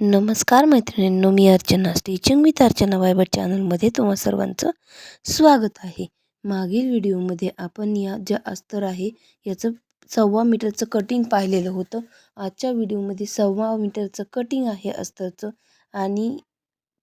नमस्कार मैत्रिणींनो मी अर्चना. स्टिचिंग विथ अर्चना वायबर चॅनलमध्ये तुम्हा सर्वांचं स्वागत आहे. मागील व्हिडिओमध्ये आपण या ज्या अस्तर आहे याचं सव्वा मीटरचं कटिंग पाहिलेलं होतं. आजच्या व्हिडिओमध्ये सव्वा मीटरचं कटिंग आहे अस्तरचं आणि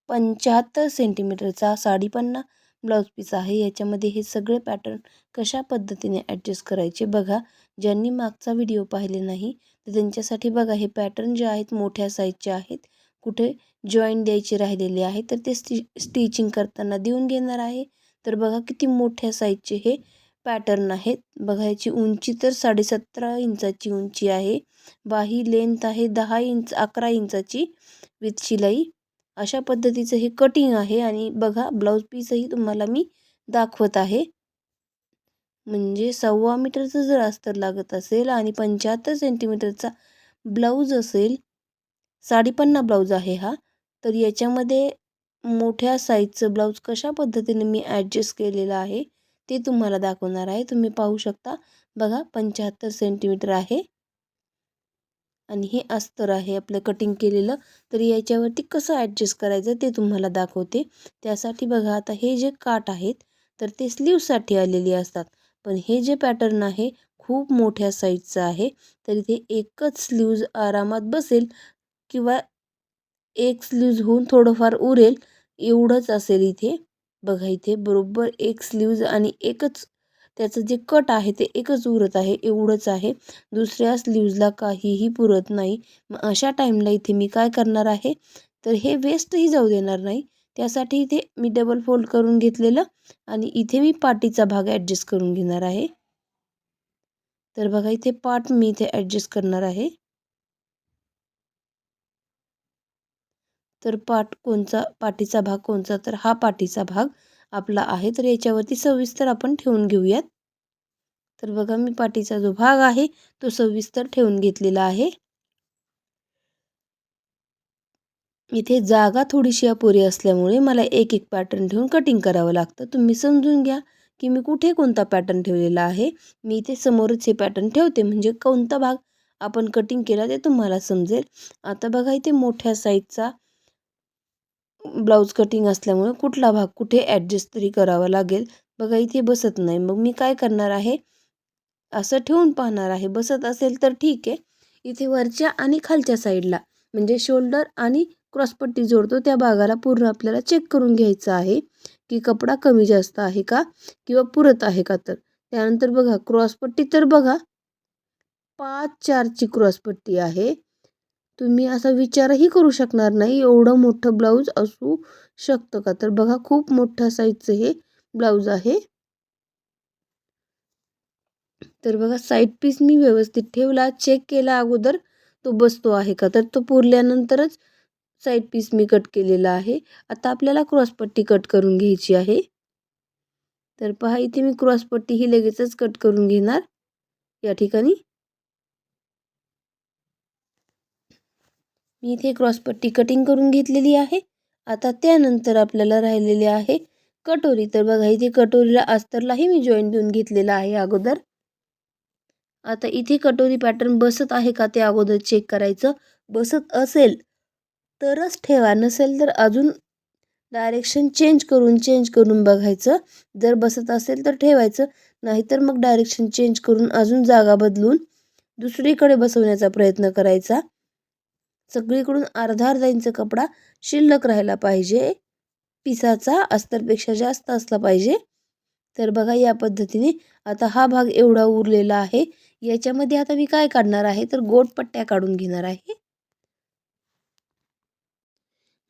पंच्याहत्तर सेंटीमीटरचा साडीपन्ना ब्लाऊज पीस आहे. याच्यामध्ये हे सगळे पॅटर्न कशा पद्धतीने ॲडजस्ट करायचे बघा. ज्यांनी मागचा व्हिडिओ पाहिले नाही तर त्यांच्यासाठी बघा हे पॅटर्न जे आहेत मोठ्या साईजचे आहेत. कुठे जॉईंट द्यायचे राहिलेले आहे तर ते स्टि स्टिचिंग करताना देऊन घेणार आहे. तर बघा किती मोठ्या साईजचे हे पॅटर्न आहेत. बघा याची उंची तर साडेसतरा इंचाची उंची आहे. बाही लेंथ आहे दहा इंच अकरा इंचाची विथ शिलाई. अशा पद्धतीचं हे कटिंग आहे आणि बघा ब्लाऊज पीसही तुम्हाला मी दाखवत आहे. म्हणजे सव्वा मीटरचं जर अस्तर लागत असेल आणि पंच्याहत्तर सेंटीमीटरचा ब्लाऊज असेल साडीपन्ना ब्लाऊज आहे हा तर याच्यामध्ये मोठ्या साईजचं ब्लाऊज कशा पद्धतीने मी ॲडजस्ट केलेलं आहे ते तुम्हाला दाखवणार आहे. तुम्ही पाहू शकता. बघा पंच्याहत्तर सेंटीमीटर आहे. आणि हे अस्तर आहे आपलं कटिंग केलेलं. तर याच्यावरती कसं ॲडजस्ट करायचं ते तुम्हाला दाखवते. त्यासाठी बघा आता हे जे काट आहेत तर ते स्लीवसाठी आलेले असतात. पण हे जे पॅटर्न आहे खूप मोठ्या साईजचं आहे. तर इथे एकच स्लीव्ज आरामात बसेल किंवा एक स्लीव्ज होऊन थोडंफार उरेल एवढंच असेल इथे. बघा इथे बरोबर एक स्लीव्ज आणि एकच त्याचं जे कट आहे ते एकच उरत आहे एवढंच आहे. दुसऱ्या स्लीव्जला काहीही पुरत नाही. मग अशा टाईमला इथे मी काय करणार आहे? तर हे वेस्टही जाऊ देणार नाही. त्यासाठी इथे मी डबल फोल्ड करून घेतलेलं आणि इथे मी पाटीचा भाग ॲडजस्ट करून घेणार आहे. तर बघा इथे पाट मी इथे ॲडजस्ट करणार आहे. तर पाट कोणचा पाठीचा भाग कोणचा तर हा पाठीचा भाग आपला आहे. तर याच्यावरती सविस्तर आपण ठेवून घेऊयात. तर बघा मी पाठीचा जो भाग आहे तो सविस्तर ठेवून घेतलेला आहे. इथे जागा थोडीशी अपुरी असल्यामुळे मला एक एक पॅटर्न ठेवून कटिंग करावं लागतं. तुम्ही समजून घ्या की मी कुठे कोणता पॅटर्न ठेवलेला आहे. मी इथे समोरच हे पॅटर्न ठेवते. म्हणजे कोणता भाग आपण कटिंग केला ते तुम्हाला समजेल. आता बघा इथे मोठ्या साईजचा ब्लाऊज कटिंग असल्यामुळे कुठला भाग कुठे ॲडजस्ट तरी करावा लागेल. बघा इथे बसत नाही. मग मी काय करणार आहे? असं ठेवून पाहणार आहे. बसत असेल तर ठीक आहे. इथे वरच्या आणि खालच्या साईडला म्हणजे शोल्डर आणि क्रॉसपट्टी जोडतो त्या भागाला पूर्ण आपल्याला चेक करून घ्यायचं आहे की कपडा कमी जास्त आहे का किंवा पुरत आहे का तर. त्यानंतर बघा क्रॉसपट्टी तर बघा पाच चारची क्रॉसपट्टी आहे. तुम्ही असा विचारही करू शकणार नाही एवढं मोठं ब्लाऊज असू शकतं का? तर बघा खूप मोठ्या साईजचं हे ब्लाऊज आहे. तर बघा साईड पीस मी व्यवस्थित ठेवला चेक केला अगोदर तो बसतो आहे का? तर तो पुरल्यानंतरच साईड पीस मी कट केलेला आहे. आता आपल्याला क्रॉसपट्टी कट करून घ्यायची आहे. तर पहा इथे मी क्रॉसपट्टी ही लगेचच कट करून घेणार. या ठिकाणी. मी इथे क्रॉसपट्टी कटिंग करून घेतलेली आहे. आता त्यानंतर आपल्याला राहिलेले आहे कटोरी. तर बघा इथे कटोरीला अस्तरलाही मी जॉईन देऊन घेतलेला आहे अगोदर. आता इथे कटोरी पॅटर्न बसत आहे का ते अगोदर चेक करायचं. बसत असेल तरच ठेवा. नसेल तर अजून डायरेक्शन चेंज करून चेंज करून बघायचं. जर बसत असेल तर ठेवायचं. नाहीतर मग डायरेक्शन चेंज करून अजून जागा बदलून दुसरीकडे बसवण्याचा प्रयत्न करायचा. सगळीकडून अर्धा अर्धा इंच कपडा शिल्लक राहायला पाहिजे. पिसाचा अस्तरपेक्षा जास्त असला पाहिजे. तर बघा या पद्धतीने आता हा भाग एवढा उरलेला आहे. याच्यामध्ये आता मी काय काढणार आहे? तर गोट पट्ट्या काढून घेणार आहे.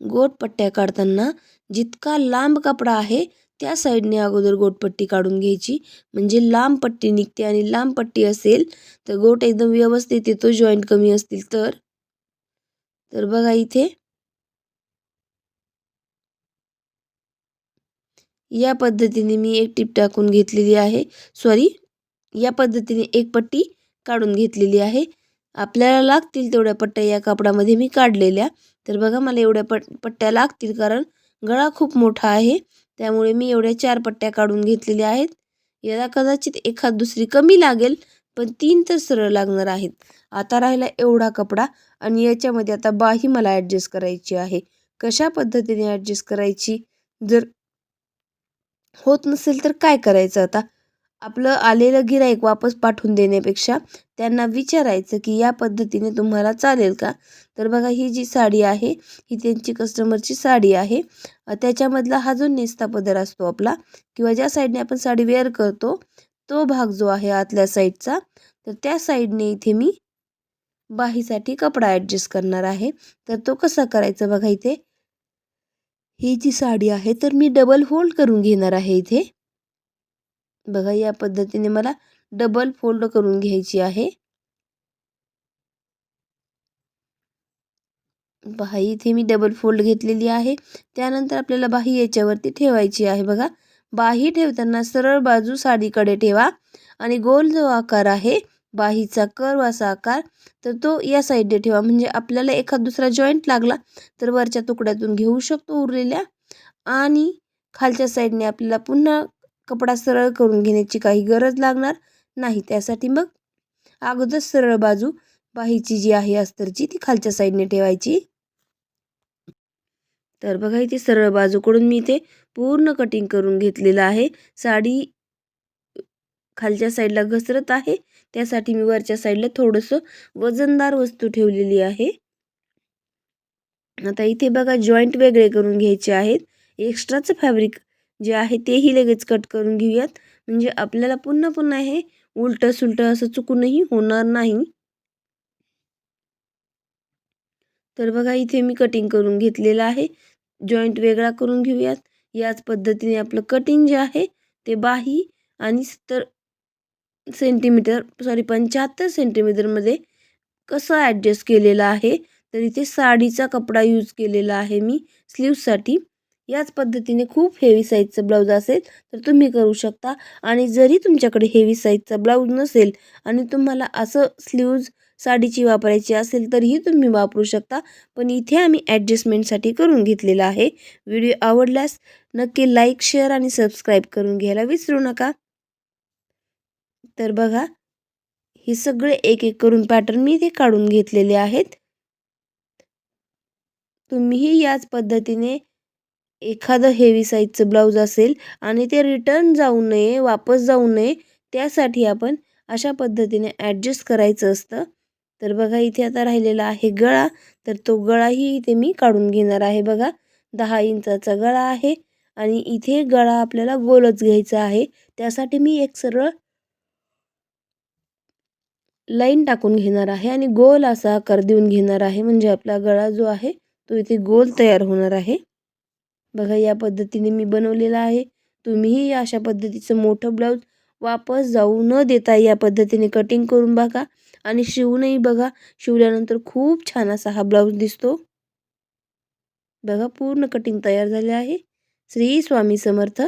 गोटपट्ट्या काढताना जितका लांब कपडा आहे त्या साईडने अगोदर गोटपट्टी काढून घ्यायची. म्हणजे लांब पट्टी निघते आणि लांब पट्टी असेल तर गोट एकदम व्यवस्थित येतो जॉईंट कमी असतील तर. तर बघा इथे. या पद्धतीने मी एक टीप टाकून घेतलेली आहे. सॉरी या पद्धतीने एक पट्टी काढून घेतलेली आहे. आपल्याला लागतील तेवढ्या पट्ट्या या कापडामध्ये मी काढलेल्या. तर बघा मला एवढ्या पट पट्ट्या लागतील कारण गळा खूप मोठा आहे. त्यामुळे मी एवढ्या चार पट्ट्या काढून घेतलेल्या आहेत. याला कदाचित एखाद दुसरी कमी लागेल पण तीन तर सरळ लागणार आहेत. आता राहिला एवढा कपडा आणि याच्यामध्ये आता बाही मला ॲडजस्ट करायची आहे. कशा पद्धतीने ॲडजस्ट करायची? जर होत नसेल तर काय करायचं आता? आपलं आलेलं गिराईक वापस पाठवून देण्यापेक्षा त्यांना विचारायचं की या पद्धतीने तुम्हाला चालेल का? तर बघा ही जी साडी आहे ही त्यांची कस्टमरची साडी आहे. त्याच्यामधला हा जो नेस्ता पदर असतो आपला किंवा ज्या साईडने आपण साडी वेअर करतो तो भाग जो आहे आतल्या साईडचा तर त्या साईडने इथे मी बाहीसाठी कपडा ॲडजस्ट करणार आहे. तर तो कसा करायचा बघा इथे. ही जी साडी आहे तर मी डबल होल्ड करून घेणार आहे इथे. बघा या पद्धतीने मला डबल फोल्ड करून घ्यायची आहे. बाही इथे मी डबल फोल्ड घेतलेली आहे. त्यानंतर आपल्याला बाही याच्यावरती ठेवायची आहे बघा. बाही ठेवताना सरळ बाजू साडीकडे ठेवा आणि गोल जो आकार आहे बाहीचा कर्व असा आकार तर तो या साईडने ठेवा. म्हणजे आपल्याला एखाद दुसरा जॉईंट लागला तर वरच्या तुकड्यातून घेऊ शकतो उरलेल्या. आणि खालच्या साईडने आपल्याला पुन्हा कपडा सरळ करून घेण्याची काही गरज लागणार नाही. त्यासाठी मग अगोदर सरळ बाजू बाहीची जी आहे अस्तरची ती खालच्या साईडने ठेवायची. तर बघा इथे सरळ बाजूकडून मी इथे पूर्ण कटिंग करून घेतलेलं आहे. साडी खालच्या साईडला घसरत आहे. त्यासाठी मी वरच्या साईडला थोडंसं वजनदार वस्तू ठेवलेली आहे. आता इथे बघा जॉईंट वेगळे करून घ्यायचे आहेत. एक्स्ट्राचं फॅब्रिक जे आहे तेही लगेच कट करून घेऊयात. म्हणजे आपल्याला पुन्हा पुन्हा हे उलटं सुलटं असं चुकूनही होणार नाही. तर बघा इथे मी कटिंग करून घेतलेलं आहे. जॉईंट वेगळा करून घेऊयात. याच पद्धतीने आपलं कटिंग जे आहे ते बाही आणि सत्तर सेंटीमीटर सॉरी पंच्याहत्तर सेंटीमीटरमध्ये कसं ॲडजस्ट केलेलं आहे. तर इथे साडीचा कपडा यूज केलेला आहे मी. स्लीवसाठी याच पद्धतीने खूप हेवी साईजचं ब्लाऊज असेल तर तुम्ही करू शकता. आणि जरी तुमच्याकडे हेवी साईजचा ब्लाऊज नसेल आणि तुम्हाला असं स्लीव्ज साडीची वापरायची असेल तरीही तुम्ही वापरू शकता. पण इथे आम्ही ॲडजस्टमेंटसाठी करून घेतलेला आहे. व्हिडिओ आवडल्यास नक्की लाईक शेअर आणि सबस्क्राईब करून घ्यायला विसरू नका. तर बघा हे सगळे एक एक करून पॅटर्न मी इथे काढून घेतलेले आहेत. तुम्हीही याच पद्धतीने एखादं हेवी साईजचं ब्लाऊज असेल आणि ते रिटर्न जाऊ नये वापस जाऊ नये त्यासाठी आपण अशा पद्धतीने ॲडजस्ट करायचं असतं. तर बघा इथे आता राहिलेला आहे गळा. तर तो गळाही इथे मी काढून घेणार आहे बघा. दहा इंचाचा गळा आहे आणि इथे गळा आपल्याला गोलच घ्यायचा आहे. त्यासाठी मी एक सरळ लाईन टाकून घेणार आहे आणि गोल असा आकार देऊन घेणार आहे. म्हणजे आपला गळा जो आहे तो इथे गोल तयार होणार आहे. बघा या पद्धतीने मी बनवलेला आहे. तुम्हीही अशा पद्धतीचं मोठं ब्लाऊज वापस जाऊ न देता या पद्धतीने कटिंग करून बघा आणि शिवूनही बघा शिवल्यानंतर खूप छान असा हा ब्लाऊज दिसतो. बघा पूर्ण कटिंग तयार झाले आहे. श्री स्वामी समर्थ.